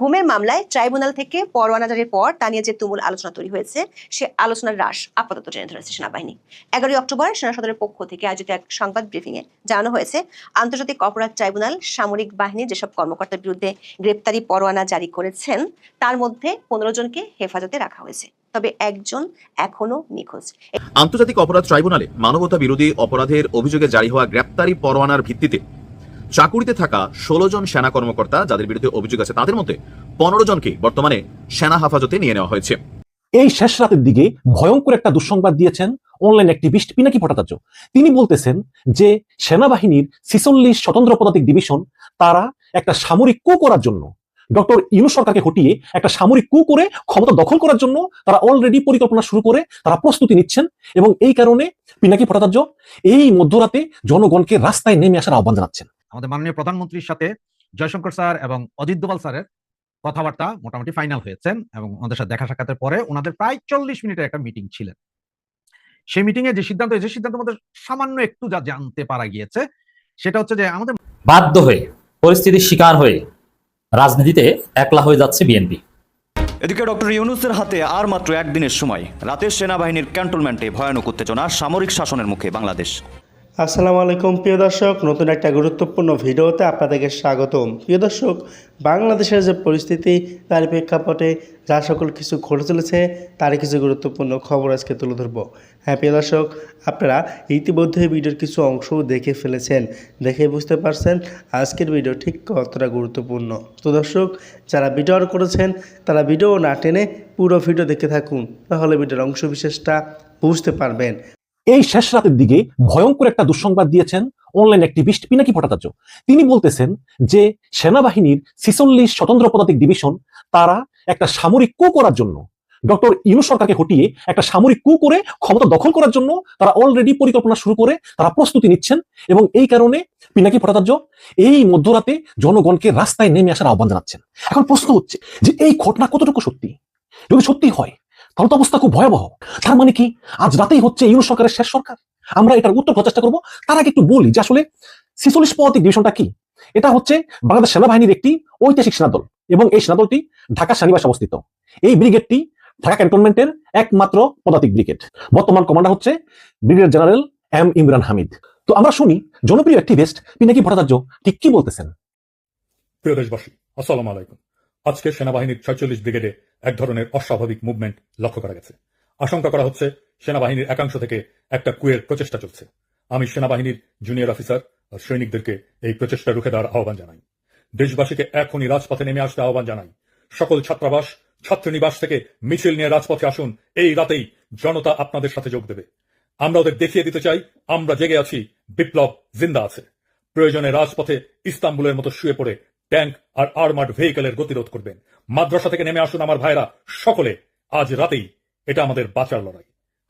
গুমের মামলায় ট্রাইব্যুনাল থেকে পরোয়ানা জারির পর তা নিয়ে যে তুমুল আলোচনা তৈরি হয়েছে, সে আলোচনার হ্রাস আপাতত টেনে ধরেছে সেনাবাহিনী। এগারোই অক্টোবর সেনা সদরের পক্ষ থেকে আয়োজিত এক সংবাদ ব্রিফিংয়ে জানানো হয়েছে, আন্তর্জাতিক অপরাধ ট্রাইব্যুনাল সামরিক বাহিনীর যেসব কর্মকর্তার বিরুদ্ধে গ্রেপ্তারি পরোয়ানা জারি করেছেন, তার মধ্যে পনেরো জনকে হেফাজতে রাখা হয়েছে। তবে একজন এখনও নিখোঁজ। আন্তর্জাতিক অপরাধ ট্রাইব্যুনালে মানবতা বিরোধী অপরাধের অভিযোগে জারি হওয়া গ্রেপ্তারি পরোয়ানার ভিত্তিতে চাকুরিতে থাকা ষোলো জন সেনা কর্মকর্তা যাদের বিরুদ্ধে অভিযোগ আছে, তাদের মধ্যে পনেরো জনকে বর্তমানে সেনা হেফাজতে নিয়ে নেওয়া হয়েছে। এই শেষ রাতের দিকে ভয়ঙ্কর একটা দুঃসংবাদ দিয়েছেন অনলাইন অ্যাক্টিভিস্ট পিনাকি ভট্টাচার্য। তিনি বলতেছেন যে, সেনাবাহিনীর ছিচল্লিশ স্বতন্ত্র পদাতিক ডিভিশন, তারা একটা সামরিক কু করার জন্য, ডক্টর ইউনুস সরকারকে হটিয়ে একটা সামরিক কু করে ক্ষমতা দখল করার জন্য তারা অলরেডি পরিকল্পনা শুরু করে, তারা প্রস্তুতি নিচ্ছেন এবং এই কারণে পিনাকি ভট্টাচার্য এই মধ্যরাতে জনগণকে রাস্তায় নেমে আসার আহ্বান জানাচ্ছেন। আমাদের মাননীয় প্রধানমন্ত্রীর সাথে জয়শঙ্কর স্যার এবং অজিত দোভাল স্যারের কথাবার্তা মোটামুটি ফাইনাল হয়েছেন এবং ওনাদের সাথে দেখা সাক্ষাতের পরে ওনাদের প্রায় চল্লিশ মিনিটের একটা মিটিং ছিলেন। সেই মিটিং এ যে সিদ্ধান্ত হয়েছে সিদ্ধান্তের মধ্যে সামান্য একটু যা জানতে পারা গিয়েছে সেটা হচ্ছে যে আমাদের বাধ্য হয়ে পরিস্থিতির শিকার হয়ে রাজনীতিতে একলা হয়ে যাচ্ছে বিএনপি। এদিকে ডক্টর ইউনুসের হাতে আর মাত্র একদিনের সময় রাতের সেনাবাহিনীর ক্যান্টনমেন্টে ভয়ানক উত্তেজনা সামরিক শাসনের মুখে বাংলাদেশ। আসসালামু আলাইকুম, প্রিয় দর্শক। নতুন একটা গুরুত্বপূর্ণ ভিডিওতে আপনাদেরকে স্বাগতম। প্রিয় দর্শক, বাংলাদেশের যে পরিস্থিতি, তার প্রেক্ষাপটে যা সকল কিছু ঘটে চলেছে, তারই কিছু গুরুত্বপূর্ণ খবর আজকে তুলে ধরবো। হ্যাঁ প্রিয় দর্শক, আপনারা ইতিমধ্যে ভিডিওর কিছু অংশও দেখে ফেলেছেন, দেখে বুঝতে পারছেন আজকের ভিডিও ঠিক কতটা গুরুত্বপূর্ণ। তো দর্শক, যারা ভিডিও অন করেছেন, তারা ভিডিও না টেনে পুরো ভিডিও দেখে থাকুন, তাহলে ভিডিওর অংশ বিশেষটা বুঝতে পারবেন। এই শেষ রাতের দিকে ভয়ঙ্কর একটা দুঃসংবাদ দিয়েছেন অনলাইন অ্যাক্টিভিস্ট পিনাকি ভট্টাচার্য। তিনি বলতেছেন যে, সেনাবাহিনীর ছিচল্লিশ স্বতন্ত্র পদাতিক ডিভিশন তারা একটা সামরিক কু করার জন্য, ডক্টর ইউনুস সরকারকে হটিয়ে একটা সামরিক কু করে ক্ষমতা দখল করার জন্য তারা অলরেডি পরিকল্পনা শুরু করে, তারা প্রস্তুতি নিচ্ছেন এবং এই কারণে পিনাকি ভট্টাচার্য এই মধ্যরাতে জনগণকে রাস্তায় নেমে আসার আহ্বান জানাচ্ছেন। এখন প্রশ্ন হচ্ছে যে, এই ঘটনা কতটুকু সত্যি? যদি সত্যি হয় তাহলে তো অবস্থা খুব ভয়াবহ। তার মানে কি? আজ রাতেই হচ্ছে ইউনুস সরকারের শেষ সরকার। আমরা এটার উত্তর খোঁজার চেষ্টা করব। তার আগে একটু বলি যে আসলে ছিচল্লিশ পদাতিক ডিভিশনটা কি? এটা হচ্ছে বাংলাদেশ সেনাবাহিনীর একটি ঐতিহাসিক সেনাদল এবং এই সেনাদলটি ঢাকা সেনানিবাসে অবস্থিত। এই ব্রিগেডটি ঢাকা ক্যান্টনমেন্টের একমাত্র পদাতিক ব্রিগেড। বর্তমান কমান্ডার হচ্ছে brigadier general M Imran Hamid. তো আমরা শুনি, জনপ্রিয় অ্যাক্টিভিস্ট পিনাকি ভট্টাচার্য ঠিক কি বলতেছেন? প্রিয় দেশবাসী, আসসালামু আলাইকুম। আজকে সেনাবাহিনীর ছয়চল্লিশ ব্রিগেডে এক ধরনের অস্বাভাবিক মুভমেন্ট লক্ষ্য করা গেছে। আশঙ্কা করা হচ্ছে সেনাবাহিনীর একাংশ থেকে একটা কুয়ের প্রচেষ্টা চলছে। আমি সেনাবাহিনীর জুনিয়র অফিসার আর সৈনিকদেরকে এই প্রচেষ্টা রুখে দেওয়ার আহ্বান জানাই। দেশবাসীকে এখনই রাজপথে নেমে আসতে আহ্বান জানাই। সকল ছাত্রাবাস, ছাত্রনিবাস থেকে মিছিল নিয়ে রাজপথে আসুন। এই রাতেই জনতা আপনাদের সাথে যোগ দেবে। আমরা ওদের দেখিয়ে দিতে চাই, আমরা জেগে আছি, বিপ্লব জিন্দা আছে। প্রয়োজনে রাজপথে ইস্তাম্বুলের মতো শুয়ে পড়ে ট্যাঙ্ক আর আর্মার্ড ভেহিকেলের গতিরোধ করবেন। মাদ্রাসা থেকে নেমে আসুন আমার ভাইরা সকলে, আজ রাতেই এটা আমাদের বাঁচার লড়াই।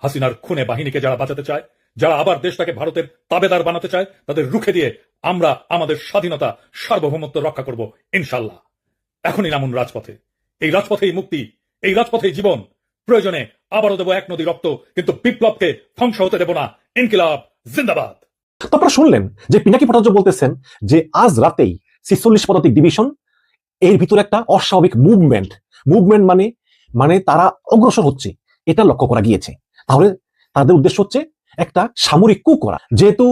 হাসিনার খুনে বাহিনীকে যারা বাঁচাতে চায়, যারা আবার দেশটাকে ভারতের তাবেদার বানাতে চায়, তাদের রুখে দিয়ে আমরা আমাদের স্বাধীনতা, সার্বভৌমত্ব রক্ষা করব, ইনশাল্লাহ। এখনই নামুন রাজপথে। এই রাজপথেই মুক্তি, এই রাজপথেই জীবন। প্রয়োজনে আবারও দেবো এক নদী রক্ত, কিন্তু বিপ্লবকে ধ্বংস হতে দেব না। ইনকিলাব, জিন্দাবাদ। তো আপনারা শুনলেন যে পিনাকি ভট্টাচার্য বলতেছেন যে আজ রাতেই ছিচল্লিশ পদাতিক ডিভিশন এর ভিতরে একটা অস্বাভাবিক মুভমেন্ট মুভমেন্ট মানে মানে তারা অগ্রসর হচ্ছে, এটা লক্ষ্য করা গিয়েছে। তাহলে তাদের উদ্দেশ্য হচ্ছে একটা সামরিক কু করা। যেহেতু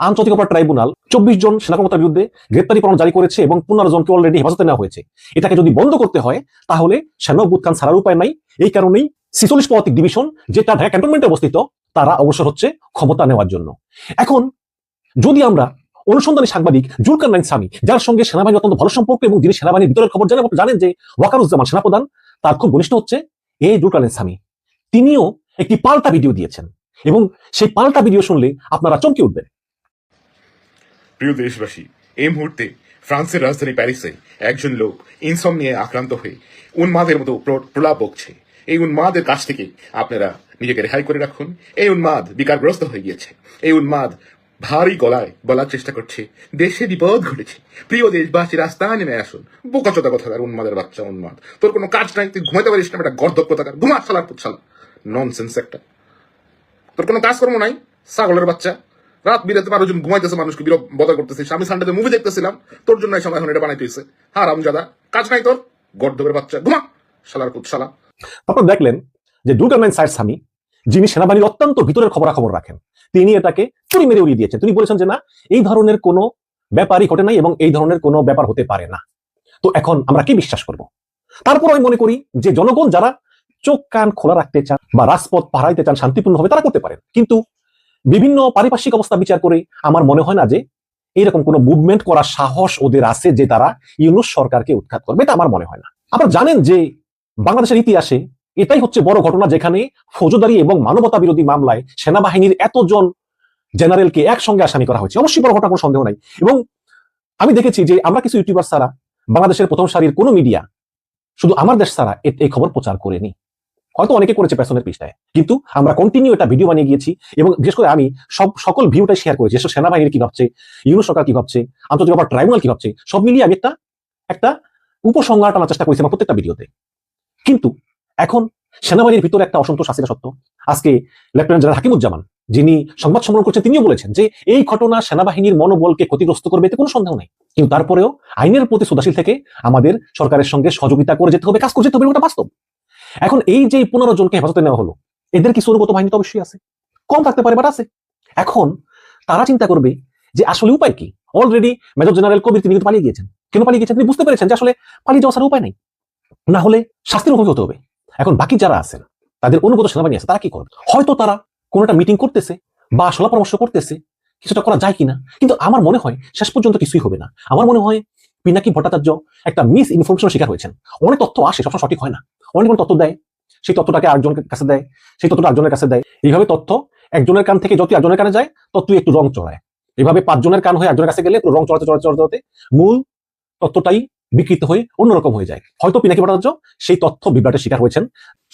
আন্তর্জাতিক অপরাধ ট্রাইব্যুনাল চব্বিশ জন সেনা কর্মকর্তার বিরুদ্ধে গ্রেপ্তারি পরোয়ানা জারি করেছে এবং পনেরো জনকে অলরেডি হেফাজতে নেওয়া হয়েছে। এটাকে যদি বন্ধ করতে হয়, তাহলে সেনা অভ্যুত্থান ছাড়ার উপায় নাই। এই কারণেই ছিচল্লিশ পদাতিক ডিভিশন যেটা ঢাকা ক্যান্টনমেন্টে অবস্থিত, তারা অগ্রসর হচ্ছে ক্ষমতা নেওয়ার জন্য। এখন, যদি আমরা অনুসন্ধানী সাংবাদিক জুলকার নাইন সামি, যার সঙ্গে সেনাবাহিনী অত্যন্ত ভালো সম্পর্ক এবং যিনি সেনাবাহিনীর ভিতরের খবর জানেন জানেন যে ওয়াকারুজ্জামান সেনাপ্রধান, তার খুব ঘনিষ্ঠ হচ্ছে এই জুলকার নাইন সামি। তিনিও একটি পাল্টা ভিডিও দিয়েছেন এবং সেই পাল্টা ভিডিও শুনলে আপনারা চমকে উঠবেন। প্রিয় দেশবাসী, এই মুহূর্তে ফ্রান্সের রাজধানী প্যারিসে একজন লোক ইনসম নিয়ে আক্রান্ত হয়ে উন্মাদের মতো প্রলাপ বকছে। এই উন্মাদের কাছ থেকে আপনারা নিজেকে রেহাই করে রাখুন। এই উন্মাদ বিকারগ্রস্ত হয়ে গিয়েছে। এই উন্মাদ ভারী গলায় বলার চেষ্টা করছে। দেশে বিপদ ঘটেছে। প্রিয় দেশবাসী, রাস্তায় নেমে আসুন। বোকাচোদা কথা তার উন্মাদের বাচ্চা, উন্মাদ। তোর কোনো কাজ নাই, তুই ঘুমাতে পারিস না একটা গর্ধব কথা ঘুমা সালার পুচ্ছালা ননসেন্স একটা। তোর কোনো কাজকর্ম নাই, ছাগলের বাচ্চা। রাত বিরাতে বারো জন ঘুমাইতেছে, মানুষকে বিরোধ বদল করতেছিস আমি সানডেতে মুভি দেখতেছিলাম। তোর জন্য এই সময় এখন এটা বানাইতেছে হ্যাঁ রামজাদা কাজ নাই তোর গর্দবের বাচ্চা। ঘুমা সালার পুত শালা। আপনারা দেখলেন যে দুর্গারম্যান সাইড স্বামী যিনি সেনাবাহিনীর অত্যন্ত ভিতরের খবরাখবর রাখেন, তিনি এটাকে চুরি মেরে উড়িয়ে দিয়েছেন। তিনি বলেছেন যে না, এই ধরনের কোনো ব্যাপারই ঘটে নাই এবং এই ধরনের কোনো ব্যাপার হতে পারে না। তো এখন আমরা কি বিশ্বাস করব? তারপর আমি মনে করি যে জনগণ যারা চোখ কান খোলা রাখতে চান বা রাজপথ পাহারাইতে চান, শান্তিপূর্ণভাবে তারা করতে পারেন। কিন্তু বিভিন্ন পারিপার্শ্বিক অবস্থা বিচার করে আমার মনে হয় না যে এইরকম কোনো মুভমেন্ট করার সাহস ওদের আছে যে তারা ইউনুস সরকারকে উৎখাত করবে, এটা আমার মনে হয় না। আপনারা জানেন যে বাংলাদেশের ইতিহাসে এটাই হচ্ছে বড় ঘটনা যেখানে ফৌজদারি এবং মানবতা বিরোধী মামলায় সেনাবাহিনীর এতজন জেনারেলকে একসঙ্গে আসামি করা হয়েছে। অবশ্যই বড় ঘটনা, কোনো সন্দেহ নাই। এবং আমি দেখেছি যে আমরা কিছু ইউটিউবার ছাড়া, বাংলাদেশের প্রথম সারির কোনো মিডিয়া, শুধু আমার দেশ ছাড়া এই খবর প্রচার করেনি। হয়তো অনেকে করেছে পেছনের পৃষ্ঠায় কিন্তু আমরা কন্টিনিউ এটা ভিডিও বানিয়ে গিয়েছি এবং বিশেষ করে আমি সব সকল ভিউটাই শেয়ার করেছি। যেসব সেনাবাহিনী কি ভাবছে, ইউনুস সরকার কি ভাবছে, আন্তর্জাতিক অপরাধ ট্রাইব্যুনাল কি ভাবছে, সব মিলিয়ে আমি একটা একটা উপসংহার টানার চেষ্টা করেছি আমার প্রত্যেকটা ভিডিওতে কিন্তু এখন সেনাবাহিনীর ভিতরে একটা অসন্তোষ আছে সত্য। আজকে লেফটেন্যান্ট জেনারেল হাকিমুজ্জামান, যিনি সংবাদ সম্মেলন করছেন, তিনিও বলেছেন যে এই ঘটনা সেনাবাহিনীর মনোবলকে ক্ষতিগ্রস্ত করবে এতে কোনো সন্দেহ নেই। কিন্তু তারপরেও আইনের প্রতি শ্রদ্ধাশীল থেকে আমাদের সরকারের সঙ্গে সহযোগিতা করে যেতে হবে, কাজ করে যেতে হবে, এটা বাস্তব। এখন এই যে পনেরো জনকে হেফাজতে নেওয়া হলো, এদের কিছু অনুগত বাহিনী তো অবশ্যই আছে। কম থাকতে পারে বাট আছে। এখন তারা চিন্তা করবে যে আসলে উপায় কি? অলরেডি মেজর জেনারেল কবির তিনি কিন্তু পালিয়ে গিয়েছেন। কেন পালিয়ে গিয়েছেন? তিনি বুঝতে পেরেছেন যে আসলে পালিয়ে যাওয়া উপায় নেই। না হলে শাস্তির মুখোমুখি হতে হবে। এখন বাকি যারা আছেন, তাদের অনুগত সেনাবাহিনী আছে, তারা কি করবে? হয়তো তারা কোনো একটা মিটিং করতেছে বা সলা পরামর্শ করতেছে, কিছুটা করা যায় কিনা? কিন্তু আমার মনে হয় শেষ পর্যন্ত কিছুই হবে না। আমার মনে হয় পিনাকি ভট্টাচার্য একটা মিস ইনফরমেশন শিকার হয়েছেন। অনেক তথ্য আসে, সবসময় সঠিক হয় না। অনেক তথ্য দেয়, সেই তথ্যটাকে আরেকজনের কাছে দেয়, সেই তথ্যটা আরেকজনের কাছে দেয়। এইভাবে তথ্য একজনের কান থেকে যত একজনের কানে যায় ততই একটু রং চড়ায়। এভাবে পাঁচজনের কান হয়ে একজনের কাছে গেলে রং চড়াতে চড়াতে চড়াতে মূল তথ্যটাই বিকৃত হয়ে অন্যরকম হয়ে যায়। হয়তো পিনাকি ভট্টাচার্য সেই তথ্য বিভ্রাটের শিকার হয়েছেন।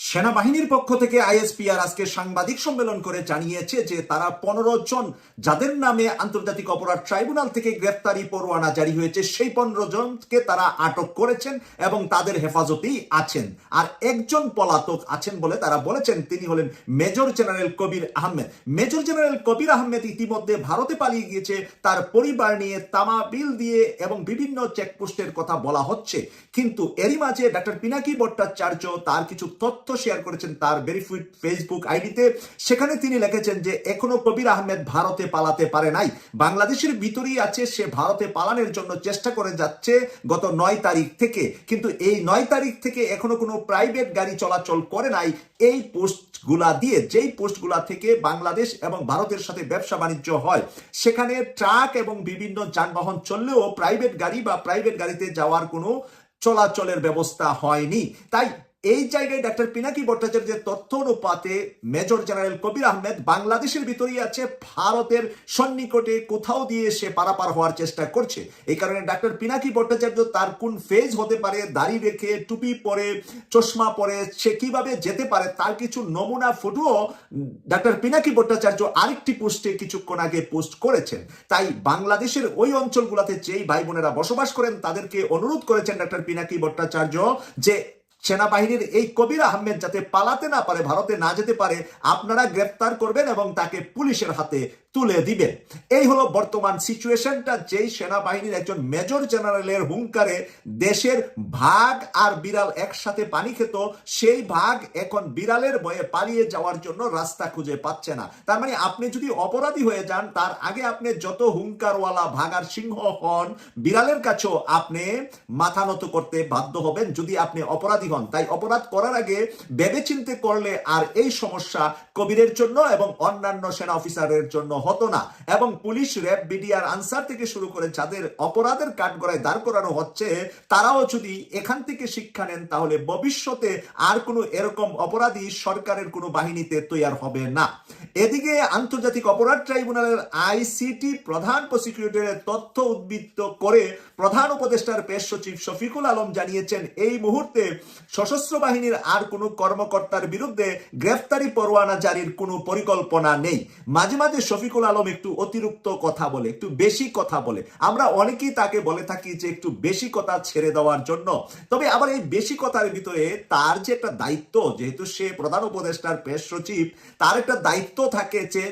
সেনাবাহিনীর পক্ষ থেকে আইএসপিআর আজকে সাংবাদিক সম্মেলন করে জানিয়েছে যে তারা পনেরো জন, যাদের নামে আন্তর্জাতিক অপরাধ ট্রাইব্যুনাল থেকে গ্রেফতারি পরোয়ানা জারি হয়েছে, সেই পনেরো জনকে তারা আটক করেছেন এবং তাদের হেফাজতেই আছেন। আর একজন পলাতক আছেন বলে তারা বলেছেন, তিনি হলেন major general Kabir Ahmed. Major general Kabir Ahmed ইতিমধ্যে ভারতে পালিয়ে গিয়েছে, তার পরিবার নিয়ে তামা বিল দিয়ে এবং বিভিন্ন চেকপোস্টের কথা বলা হচ্ছে। কিন্তু এরই মাঝে ডাক্তার পিনাকি ভট্টাচার্য তার কিছু তথ্য শেয়ার করেছেন তার ভেরিফাইড ফেসবুক আইডিতে সেখানে তিনি লিখেছেন যে, এখনও কবির আহমেদ ভারতে পালাতে পারে নাই। বাংলাদেশের ভিতরেই আছে, সে ভারতে পালানোর জন্য চেষ্টা করে যাচ্ছে গত নয় তারিখ থেকে। কিন্তু এই নয় তারিখ থেকে এখনও কোনো প্রাইভেট গাড়ি চলাচল করে নাই। এই পোস্টগুলা দিয়ে, যেই পোস্টগুলা থেকে বাংলাদেশ এবং ভারতের সাথে ব্যবসা বাণিজ্য হয়, সেখানে ট্রাক এবং বিভিন্ন যানবাহন চললেও প্রাইভেট গাড়ি বা প্রাইভেট গাড়িতে যাওয়ার কোনো চলাচলের ব্যবস্থা হয়নি। তাই এই জায়গায় ডাক্তার পিনাকি ভট্টাচার্যের তথ্য অনুপাতে মেজর জেনারেল কবির আহমেদ বাংলাদেশের ভিতরেই আছে, ভারতের সন্নিকটে কোথাও দিয়ে সে পারাপার হওয়ার চেষ্টা করছে। এই কারণে ডাক্তার পিনাকি ভট্টাচার্য তার কোন ফেজ হতে পারে, দাড়ি রেখে, টুপি পরে, চশমা পরে, সে কীভাবে যেতে পারে, তার কিছু নমুনা ফটোও ডাক্তার পিনাকি ভট্টাচার্য আরেকটি পোস্টে কিছুক্ষণ আগে পোস্ট করেছেন। তাই বাংলাদেশের ওই অঞ্চলগুলোতে যেই ভাই বোনেরা বসবাস করেন, তাদেরকে অনুরোধ করেছেন ডাক্তার পিনাকি ভট্টাচার্য যে সেনাবাহিনীর এই কবির আহমেদ যাতে পালাতে না পারে, ভারতে না যেতে পারে, আপনারা গ্রেপ্তার করবেন এবং তাকে পুলিশের হাতে তুলে দিবেন। এই হলো বর্তমান সিচুয়েশনটা, যেই সেনাবাহিনীর একজন মেজর জেনারেলের হুঙ্কারে দেশের ভাগ আর বিড়াল একসাথে পানি খেত, সেই ভাগ এখন বিড়ালের বয়ে পালিয়ে যাওয়ার জন্য রাস্তা খুঁজে পাচ্ছে না। তার মানে আপনি যদি অপরাধী হয়ে যান, তার আগে আপনি যত হুঙ্কারওয়ালা ভাগার সিংহ হন বিড়ালের কাছেও আপনি মাথা নত করতে বাধ্য হবেন যদি আপনি অপরাধী হন। তাই অপরাধ করার আগে ভেবে চিন্তে করলে আর এই সমস্যা কবিরের জন্য এবং অন্যান্য সেনা অফিসারের জন্য হতো না। এবং পুলিশ, র্যাব বিডিআর আনসার থেকে শুরু করে যাদের অপরাধের কাঠগড়ায় দাঁড় করানো হচ্ছে, তারাও যদি এখান থেকে শিক্ষা নেন, তাহলে ভবিষ্যতে আর কোনো এরকম অপরাধী সরকারের কোনো বাহিনীতে তৈয়ার হবে না। এদিকে আন্তর্জাতিক অপরাধ ট্রাইব্যুনালের আইসিটি প্রধান প্রসিকিউটরের তথ্য উদ্বৃত্ত করে প্রধান উপদেষ্টার পেশ সচিব শফিকুল আলম জানিয়েছেন, এই মুহূর্তে সশস্ত্র বাহিনীর আর কোনো কর্মকর্তার বিরুদ্ধে গ্রেফতারি পরোয়ানা জারির কোনো পরিকল্পনা নেই। মাঝে মাঝে শফিকুল আলম একটু অতিরিক্ত কথা বলে, একটু বেশি কথা বলে। আমরা অনেকেই তাকে বলে থাকি যে একটু বেশি কথা ছেড়ে দেওয়ার জন্য। তবে আবার এই বেশি কথার ভিতরে তার যে একটা দায়িত্ব, যেহেতু সে প্রধান উপদেষ্টার পেশ সচিব, তার একটা দায়িত্ব থাকে যে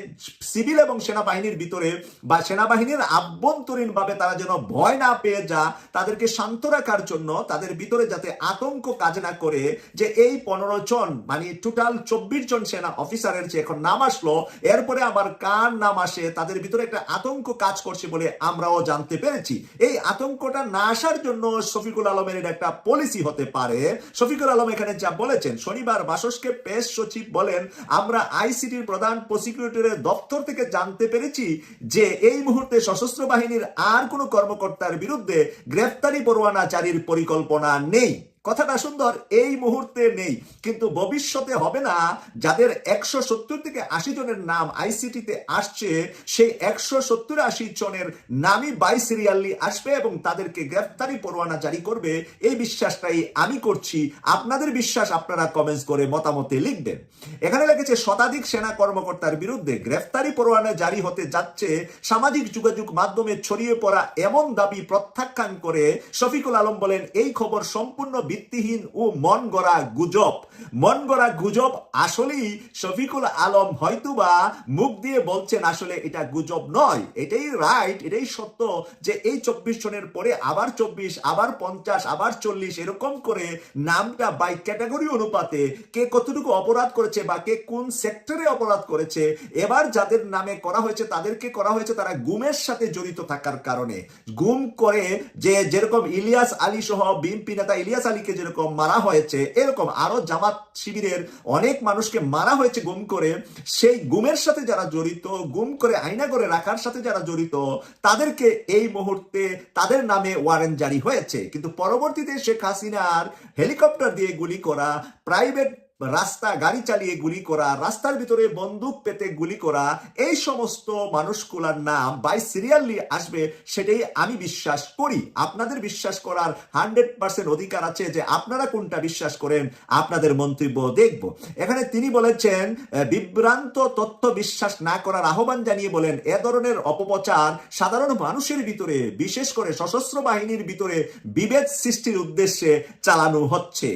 সিভিল এবং সেনাবাহিনীর ভিতরে বা সেনাবাহিনীর আভ্যন্তরীণভাবে তারা যেন ভয় না পেয়ে যা, তাদেরকে শান্ত রাখার জন্য তাদের ভিতরে যাতে আতঙ্ক কাজ না করে যে এই পনেরো জন মানে টোটাল চব্বিশ জন সেনা অফিসারের যে এখন নাম আসলো, এরপরে আবার কার নাম আসে, তাদের ভিতরে একটা আতঙ্ক কাজ করছে বলে আমরাও জানতে পেরেছি। এই আতঙ্কটা না আসার জন্য শফিকুল আলমের এটা একটা পলিসি হতে পারে। শফিকুল আলম এখানে যা বলেছেন, শনিবার বাসসকে পেশ সচিব বলেন, আমরা আইসিটির প্রধান প্রসিকিউটরের দপ্তর থেকে জানতে পেরেছি যে এই মুহূর্তে সশস্ত্র বাহিনীর আর কোনো কর্মকর্তার বিরুদ্ধে গ্রেফতারি পরোয়ানা জারির পরিকল্পনা নেই। কথাটা সুন্দর, এই মুহূর্তে নেই। কিন্তু ভবিষ্যতে হবে না, যাদের একশো সত্তর থেকে আশি জনের নাম আইসিটিতে আসছে, সেই একশো সত্তর আশি জনের নামই বাই সিরিয়ালি আসবে এবং তাদেরকে গ্রেফতারি পরোয়ানা জারি করবে। এই বিশ্বাসটাই আমি করছি। আপনাদের বিশ্বাস আপনারা কমেন্টস করে মতামতে লিখবেন। এখানে লেগেছে, শতাধিক সেনা কর্মকর্তার বিরুদ্ধে গ্রেফতারি পরোয়ানা জারি হতে যাচ্ছে। সামাজিক যোগাযোগ মাধ্যমে ছড়িয়ে পড়া এমন দাবি প্রত্যাখ্যান করে শফিকুল আলম বলেন, এই খবর সম্পূর্ণ ভিত্তিহীন ও মন গড়া গুজব। মন গড়া গুজব আসলেই শফিকুল আলম হয়তোবা মুখ দিয়ে বলছেন আসলে এটা গুজব নয়, এটাই রাইট এটাই সত্য যে এই চব্বিশ জনের পরে আবার চব্বিশ, আবার পঞ্চাশ, আবার চল্লিশ এরকম করে নামটা বাই ক্যাটাগরি অনুপাতে কে কতটুকু অপরাধ করেছে বা কে কোন সেক্টরে অপরাধ করেছে, এবার যাদের নামে করা হয়েছে, তাদেরকে করা হয়েছে তারা গুমের সাথে জড়িত থাকার কারণে। গুম করে যে যেরকম ইলিয়াস আলী সহ বিএনপি নেতা ইলিয়াস আলীকে যেরকম মারা হয়েছে, এরকম আরও জামাত শিবিরের অনেক মানুষকে মারা হয়েছে গুম করে, সেই গুমের সাথে যারা জড়িত, গুম করে আইনা করে রাখার সাথে যারা জড়িত, তাদেরকে এই মুহূর্তে তাদের নামে ওয়ারেন্ট জারি হয়েছে। কিন্তু পরবর্তীতে শেখ হাসিনার হেলিকপ্টার দিয়ে গুলি করা প্রাইভেট রাস্তা গাড়ি চালিয়ে গুলি করা, রাস্তার ভিতরে বন্দুক পেতে গুলি করা, এই সমস্ত মানুষগুলার নাম বাই সিরিয়ালি আসবে, সেটাই আমি বিশ্বাস করি। আপনাদের বিশ্বাস করার হান্ড্রেড পার্সেন্ট অধিকার আছে যে আপনারা কোনটা বিশ্বাস করেন, আপনাদের মন্তব্য দেখব। এখানে তিনি বলেছেন বিভ্রান্ত তথ্য বিশ্বাস না করার আহ্বান জানিয়ে বলেন, এ ধরনের অপপ্রচার সাধারণ মানুষের ভিতরে, বিশেষ করে সশস্ত্র বাহিনীর ভিতরে বিভেদ সৃষ্টির উদ্দেশ্যে চালানো হচ্ছে।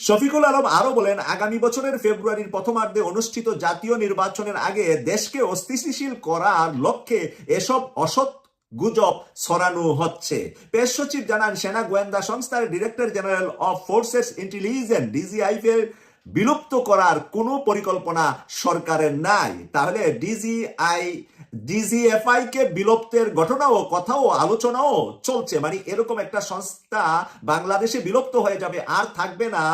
শফিকুল আলম আরও বলেন, আগামী বছরের ফেব্রুয়ারির প্রথমার্ধে অনুষ্ঠিত জাতীয় নির্বাচনের আগে দেশকে অস্থিতিশীল করার লক্ষ্যে এসব অসৎ গুজব ছড়ানো হচ্ছে। পেশ সচিব জানান, সেনা গোয়েন্দা সংস্থার director general of forces intelligence DGFI এর বিলুপ্ত করার কোনো পরিকল্পনা সরকারের নাই। তাহলে ডিজিআই ডিজিএফআই কে বিলুপ্তের ঘটনাও, কথাও, আলোচনাও চলছে। মানে এরকম একটা সংস্থা বাংলাদেশে বিলুপ্ত হয়ে যাবে, আর থাকবে না।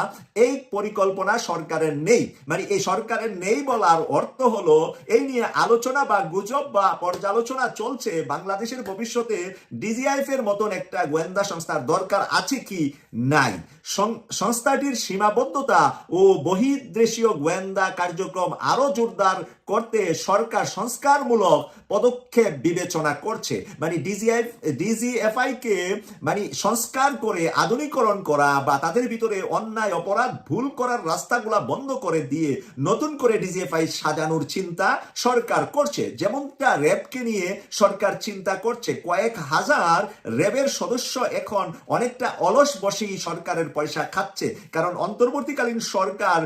এই পরিকল্পনা সরকারের নেই। মানে এই সরকারের নেই বলার অর্থ হলো, এই নিয়ে আলোচনা বা গুজব বা পর্যালোচনা চলছে। বাংলাদেশের ভবিষ্যতে ডিজিআইএফ এর মতন একটা গোয়েন্দা সংস্থার দরকার আছে কি নাই? সংস্থাটির সীমাবদ্ধতা ও বহির্দেশীয় গোয়েন্দা কার্যক্রম আরও জোরদার করতে সরকার সংস্কারমূলক পদক্ষেপ বিবেচনা করছে। মানে ডিজিআই ডিজিএফআই কে মানে সংস্কার করে আধুনিকরণ করা বা তাদের ভিতরে অন্যায়, অপরাধ, ভুল করার রাস্তাগুলা বন্ধ করে দিয়ে নতুন করে ডিজিএফআই সাজানোর চিন্তা সরকার করছে। যেমনটা র্যাবকে নিয়ে সরকার চিন্তা করছে। কয়েক হাজার র্যাবের সদস্য এখন অনেকটা অলস বসেই সরকারের পয়সা খাচ্ছে। কারণ অন্তর্বর্তীকালীন সরকার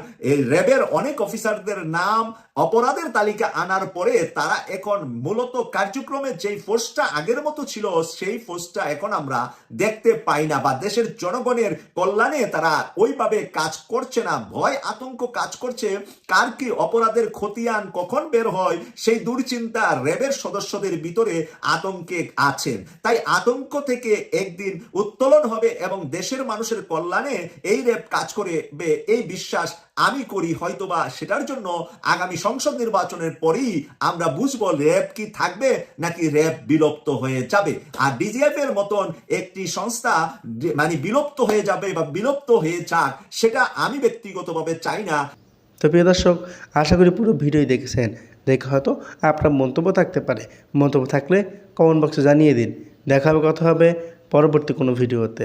র্যাবের অনেক অফিসারদের নাম অপরাধের তালিকা আনার পরে তারা এখন মূলত কার্যক্রমে যেই ফোর্সটা আগের মতো ছিল, সেই ফোর্সটা এখন আমরা দেখতে পাই না বা দেশের জনগণের কল্যাণে তারা ওইভাবে কাজ করছে না। ভয়, আতঙ্ক কাজ করছে, কার কি অপরাধের খতিয়ান কখন বের হয় সেই দুশ্চিন্তা র্যাবের সদস্যদের ভিতরে আতঙ্কে আছেন। তাই আতঙ্ক থেকে একদিন উত্তোলন হবে এবং দেশের মানুষের কল্যাণে এই র্যাব কাজ করবে, এই বিশ্বাস আমি করি, হয়তোবা সেটার জন্য আগামী সংসদ নির্বাচনের পরেই আমরা বুঝব র্যাব কি থাকবে নাকি র্যাব বিলুপ্ত হয়ে যাবে। আর ডিজিএফ এর মতন একটি সংস্থা মানে বিলুপ্ত হয়ে যাবে বা বিলুপ্ত হয়ে যাক, সেটা আমি ব্যক্তিগতভাবে চাই না। তো প্রিয় দর্শক, আশা করি পুরো ভিডিও দেখেছেন। দেখে হয়তো আপনার মন্তব্য থাকতে পারে। মন্তব্য থাকলে কমেন্ট বক্সে জানিয়ে দিন। দেখা হবে, কথা হবে পরবর্তী কোনো ভিডিওতে।